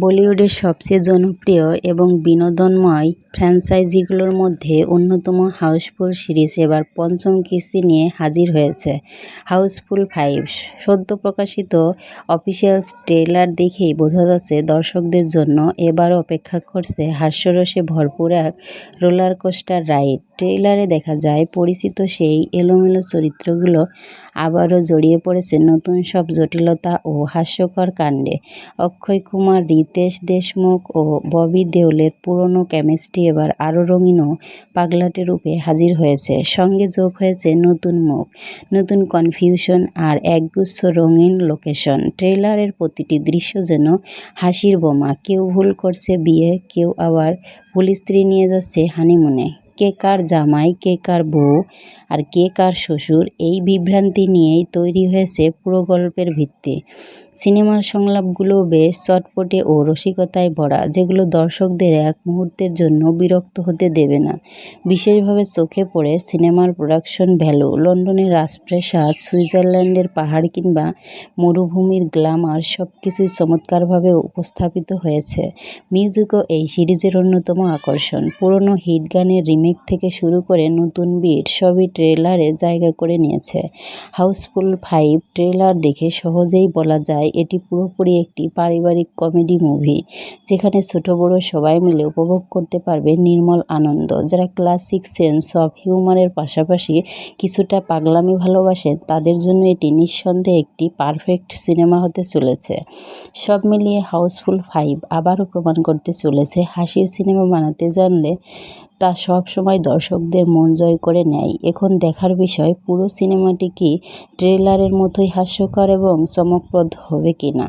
বলিউডের সবচেয়ে জনপ্রিয় এবং বিনোদনময় ফ্র্যাঞ্চাইজিগুলোর মধ্যে অন্যতম হাউসফুল সিরিজ এবার পঞ্চম কিস্তি নিয়ে হাজির হয়েছে। হাউসফুল ফাইভ, সদ্য প্রকাশিত অফিসিয়াল ট্রেলার দেখেই বোঝা যাচ্ছে দর্শকদের জন্য এবারও অপেক্ষা করছে হাস্যরসে ভরপুর এক রোলার কোস্টার রাইড। ট্রেলারে দেখা যায়, পরিচিত সেই এলোমেলো চরিত্রগুলো আবারও জড়িয়ে পড়েছে নতুন সব জটিলতা ও হাস্যকর কাণ্ডে। অক্ষয় কুমার রিতেশ দেশমুখ ও ববি দেওলের পুরনো কেমিস্ট্রি এবার আরও রঙিন ও পাগলাটে রূপে হাজির হয়েছে। সঙ্গে যোগ হয়েছে নতুন মুখ, নতুন কনফিউশন আর একগুচ্ছ রঙিন লোকেশন। ট্রেলারের প্রতিটি দৃশ্য যেন হাসির বোমা। কেউ ভুল করছে বিয়ে, কেউ আবার ভুল স্ত্রী নিয়ে যাচ্ছে হানিমুনে। কে কার জামাই, কে কার বউ আর কে কার শ্বশুর, এই বিভ্রান্তি নিয়েই তৈরি হয়েছে পুরো গল্পের ভিত্তি। সিনেমার সংলাপগুলো বেশ চটপটে ও রসিকতায় ভরা, যেগুলো দর্শকদের এক মুহূর্তের জন্য বিরক্ত হতে দেবে না। বিশেষভাবে চোখে পড়ে সিনেমার প্রোডাকশন ভ্যালু, লন্ডনের রাজপ্রাসাদ, সুইজারল্যান্ডের পাহাড় কিংবা মরুভূমির গ্ল্যামার সব কিছুই চমৎকারভাবে উপস্থাপিত হয়েছে। মিউজিকও এই সিরিজের অন্যতম আকর্ষণ। পুরনো হিট গানের রিমেক থেকে শুরু করে নতুন বিট সবই ট্রেলারে জায়গা করে নিয়েছে। হাউসফুল ফাইভ ট্রেলার দেখে সহজেই বলা যায় এটি পুরোপুরি একটি পারিবারিক কমেডি মুভি, যেখানে ছোট বড় সবাই মিলে উপভোগ করতে পারবে নির্মল আনন্দ, যারা ক্লাসিক সেন্স অফ হিউমারের পাশাপাশি কিছুটা পাগলামি ভালোবাসেন তাদের জন্য এটি নিঃসন্দেহে একটি পারফেক্ট সিনেমা হতে চলেছে। সব মিলিয়ে হাউসফুল ফাইভ আবারও প্রমাণ করতে চলেছে হাসির সিনেমা বানাতে জানলে তা সব সময় দর্শকদের মন জয় করে নেয়। এখন দেখার বিষয়, পুরো সিনেমাটি কি ট্রেলারের মতোই হাস্যকর এবং চমকপ্রদ হবে কিনা?